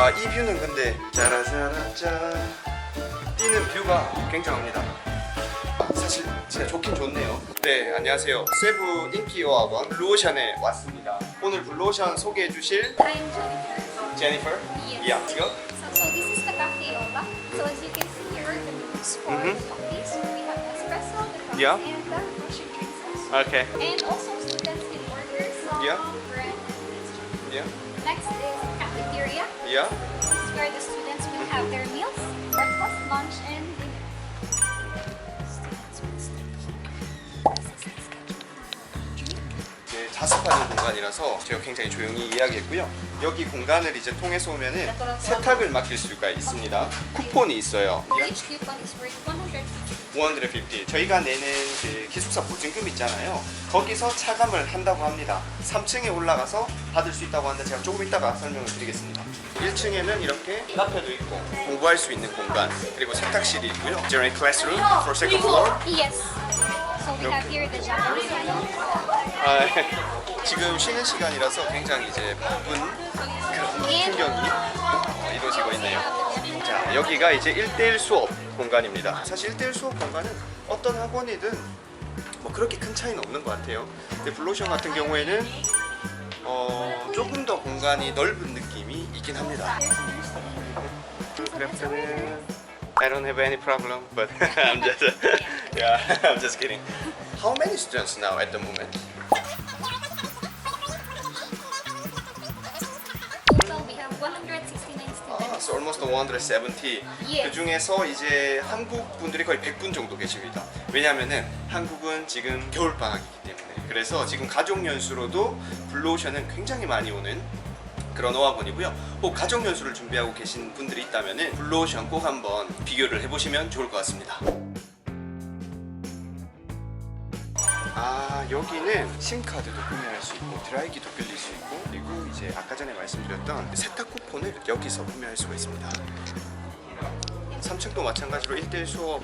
아 이 뷰는 근데 짜라짜라짜 뛰는 뷰가 굉장합니다. 사실 진짜 좋긴 좋네요. 네 안녕하세요. 세부 인기 여학원 블루오션에 왔습니다. 오늘 블루오션 소개해 주실 I'm Jennifer. 제니퍼. Yes. Yeah, go. So, so this is the Cafe Ola. So as you can see here, the menus for Mhm. the coffees. We have espresso, the coffee, Yeah. and the Russian drinks also. Okay. And also students can order some Yeah. bread and pastry. Yeah. Next is cafeteria. Yeah. This is where the students will have their meals, breakfast, lunch, and dinner. Students will stay here. This is the schedule. 이제 자습하는 공간이라서 제가 굉장히 조용히 이야기했고요. 여기 공간을 이제 통해서 오면은 세탁을 맡길 수가 있습니다. 쿠폰이 있어요. Each coupon is worth 150. 150. 저희가 내는 그 기숙사 보증금 있잖아요. 거기서 차감을 한다고 합니다. 3층에 올라가서 받을 수 있다고 하는데 제가 조금 이따가 설명을 드리겠습니다. 1층에는 이렇게 카페도 있고 공부할 수 있는 공간 그리고 세탁실이 있고요. General classroom for second floor. Yes. So we have here the Japanese. 아, 지금 쉬는 시간이라서 굉장히 이제 바쁜 그런 풍경이 어, 이루어지고 있네요. 자, 여기가 이제 1대1 수업 공간입니다. 사실 1대1 수업 공간은 어떤 학원이든 뭐 그렇게 큰 차이는 없는 것 같아요. 근데 블루오션 같은 경우에는 어, 조금 더 공간이 넓은 느낌이 있긴 합니다. Good afternoon. I don't have any problem, but I'm just yeah, I'm just kidding. How many students now at the moment? So almost 170. Yes. 그 중에서 이제 한국 분들이 거의 100분 정도 계십니다. 왜냐하면은 한국은 지금 겨울 방학이기 때문에 그래서 지금 가족 연수로도 블루오션은 굉장히 많이 오는 그런 어학원이고요. 혹 가족 연수를 준비하고 계신 분들이 있다면은 블루오션 꼭 한번 비교를 해보시면 좋을 것 같습니다. 아 여기는 심카드도 구매할 수 있고 드라이기도 빌릴 수 있고 그리고 이제 아까 전에 말씀드렸던 세탁 쿠폰을 여기서 구매할 수가 있습니다. 3층도 마찬가지로 1대1 수업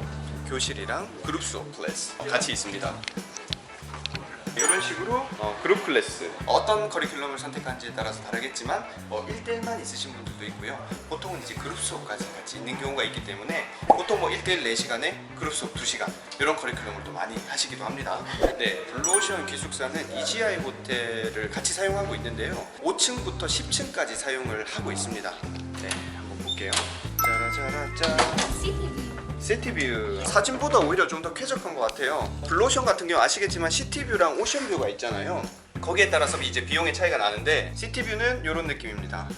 교실이랑 그룹 수업 클래스 같이 있습니다 이런 식으로 어, 그룹 클래스. 어떤 커리큘럼을 선택한지에 따라서 다르겠지만 뭐 1대1만 있으신 분들도 있고요. 보통은 이제 그룹 수업까지 같이 있는 경우가 있기 때문에 보통 뭐 1대1 4시간에 그룹 수업 2시간 이런 커리큘럼을 또 많이 하시기도 합니다. 네 블루오션 기숙사는 EGI 호텔을 같이 사용하고 있는데요. 5층부터 10층까지 사용을 하고 있습니다. 네 한번 볼게요. 짜라짜라짜. 시티뷰. 사진보다 오히려 좀 더 쾌적한 것 같아요. 블루오션 같은 경우 아시겠지만 시티뷰랑 오션뷰가 있잖아요. 거기에 따라서 이제 비용의 차이가 나는데 시티뷰는 이런 느낌입니다.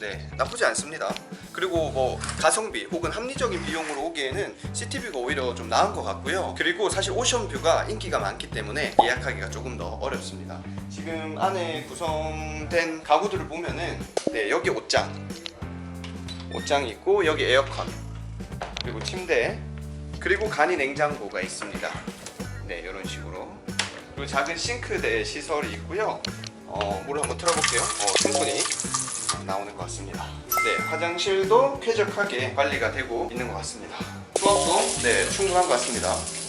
네 나쁘지 않습니다. 그리고 뭐 가성비 혹은 합리적인 비용으로 오기에는 시티뷰가 오히려 좀 나은 것 같고요. 그리고 사실 오션뷰가 인기가 많기 때문에 예약하기가 조금 더 어렵습니다. 지금 안에 구성된 가구들을 보면은 네 여기 옷장. 옷장이 있고 여기 에어컨 그리고 침대 그리고 간이 냉장고가 있습니다. 네 이런 식으로. 그리고 작은 싱크대 시설이 있고요. 어, 물을 한번 틀어볼게요. 어, 충분히 나오는 것 같습니다. 네 화장실도 쾌적하게 관리가 되고 있는 것 같습니다. 수압도 네 충분한 것 같습니다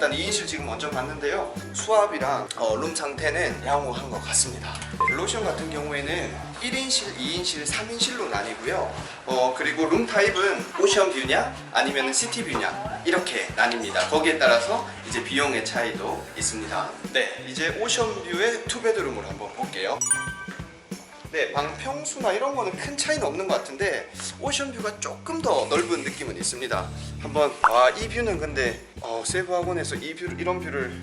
일단 2인실 지금 먼저 봤는데요. 수압이랑 어, 룸 상태는 양호한 것 같습니다. 블루오션 같은 경우에는 1인실, 2인실, 3인실로 나뉘고요. 어, 그리고 룸 타입은 오션 뷰냐? 아니면 시티 뷰냐? 이렇게 나뉩니다. 거기에 따라서 이제 비용의 차이도 있습니다. 네 이제 오션 뷰의 투베드룸으로 한번 네, 방 평수나 이런 거는 큰 차이는 없는 것 같은데 오션 뷰가 조금 더 넓은 느낌은 있습니다. 한번 아 이 뷰는 근데 어, 세부 학원에서 이 뷰, 이런 뷰를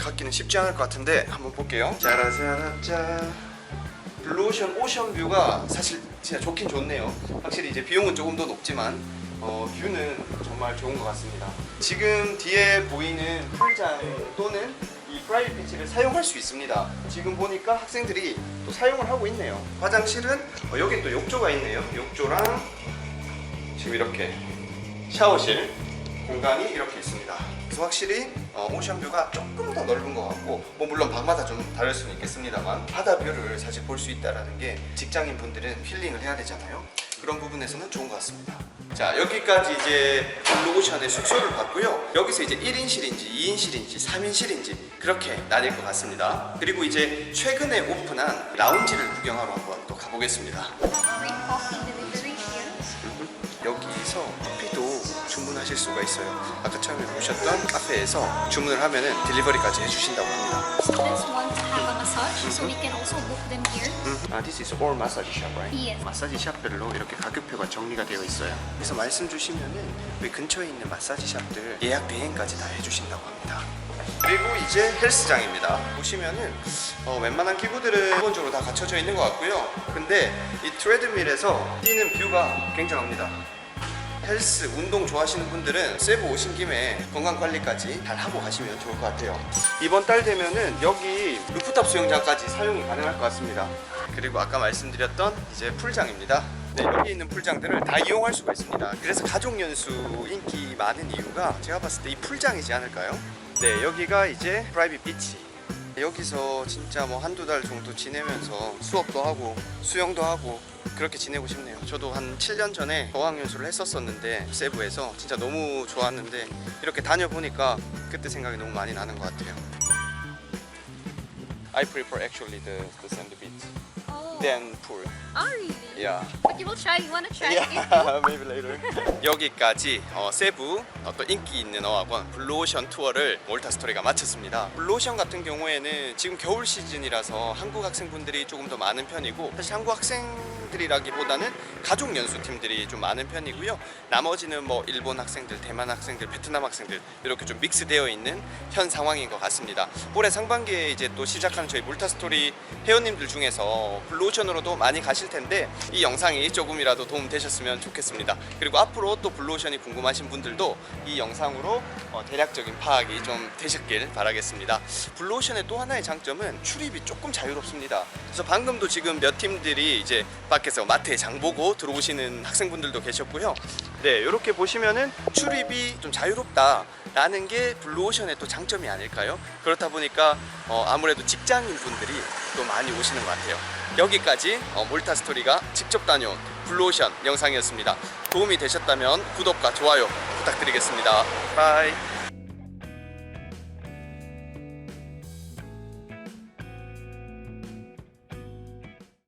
갖기는 쉽지 않을 것 같은데 한번 볼게요. 짜라짜라짜 블루오션 오션 뷰가 사실 진짜 좋긴 좋네요. 확실히 이제 비용은 조금 더 높지만 어, 뷰는 정말 좋은 것 같습니다. 지금 뒤에 보이는 풀장 또는 이 프라이빗 피치를 사용할 수 있습니다. 지금 보니까 학생들이 또 사용을 하고 있네요. 화장실은 어, 여기 또 욕조가 있네요. 욕조랑 지금 이렇게 샤워실 공간이 이렇게 있습니다. 그래서 확실히 어, 오션뷰가 조금 더 넓은 것 같고 뭐 물론 방마다 좀 다를 수는 있겠습니다만 바다 뷰를 사실 볼 수 있다라는 게 직장인 분들은 힐링을 해야 되잖아요. 그런 부분에서는 좋은 것 같습니다. 자 여기까지 이제 블루오션의 숙소를 봤고요. 여기서 이제 1인실인지 2인실인지 3인실인지 그렇게 나뉠 것 같습니다. 그리고 이제 최근에 오픈한 라운지를 구경하러 한번 또 가보겠습니다. 하실 수가 있어요. 아까 처음에 보셨던 카페에서 주문을 하면은 딜리버리까지 해주신다고 합니다. Students want to have a massage, so we can also book them here. 아, this is all massage shop, right? Yes. 마사지 샵별로 이렇게 가격표가 정리가 되어 있어요. 그래서 말씀 주시면은 여기 근처에 있는 마사지 샵들 예약 대행까지 다 해주신다고 합니다. 그리고 이제 헬스장입니다. 보시면은 어, 웬만한 기구들은 기본적으로 다 갖춰져 있는 것 같고요. 근데 이 트레드밀에서 뛰는 뷰가 굉장합니다. 헬스, 운동 좋아하시는 분들은 세부 오신 김에 건강 관리까지 잘 하고 가시면 좋을 것 같아요. 이번 달 되면은 여기 루프탑 수영장까지 사용이 가능할 것 같습니다. 그리고 아까 말씀드렸던 이제 풀장입니다. 네, 여기 있는 풀장들을 다 이용할 수가 있습니다. 그래서 가족 연수 인기 많은 이유가 제가 봤을 때 이 풀장이지 않을까요? 네, 여기가 이제 프라이빗 비치. 여기서 진짜 뭐 한두 달 정도 지내면서 수업도 하고 수영도 하고 그렇게 지내고 싶네요. 저도 한 7년 전에 어학연수를 했었었는데 세부에서 진짜 너무 좋았는데 이렇게 다녀보니까 그때 생각이 너무 많이 나는 것 같아요. I prefer actually the, the sand beach Oh. than pool. Oh, really? Yeah. But you will try. You want to try it? Yeah, maybe later. 여기까지 어, 세부 어, 또 인기 있는 어학원 블루오션 투어를 몰타 스토리가 마쳤습니다. 블루오션 같은 경우에는 지금 겨울 시즌이라서 한국 학생분들이 조금 더 많은 편이고 사실 한국 학생 들이라기보다는 가족 연수 팀들이 좀 많은 편이고요. 나머지는 뭐 일본 학생들, 대만 학생들, 베트남 학생들 이렇게 좀 믹스되어 있는 현 상황인 것 같습니다. 올해 상반기에 이제 또 시작하는 저희 몰타 스토리 회원님들 중에서 블루오션으로도 많이 가실 텐데 이 영상이 조금이라도 도움 되셨으면 좋겠습니다. 그리고 앞으로 또 블루오션이 궁금하신 분들도 이 영상으로 어, 대략적인 파악이 좀 되셨길 바라겠습니다. 블루오션의 또 하나의 장점은 출입이 조금 자유롭습니다. 그래서 방금도 지금 몇 팀들이 이제 밖에서 마트에 장 보고 들어오시는 학생분들도 계셨고요. 네, 이렇게 보시면은 출입이 좀 자유롭다라는 게 블루오션의 또 장점이 아닐까요? 그렇다 보니까 어, 아무래도 직장인 분들이 또 많이 오시는 것 같아요. 여기까지 어, 몰타 스토리가 직접 다녀온 블루오션 영상이었습니다. 도움이 되셨다면 구독과 좋아요 부탁드리겠습니다. 바이.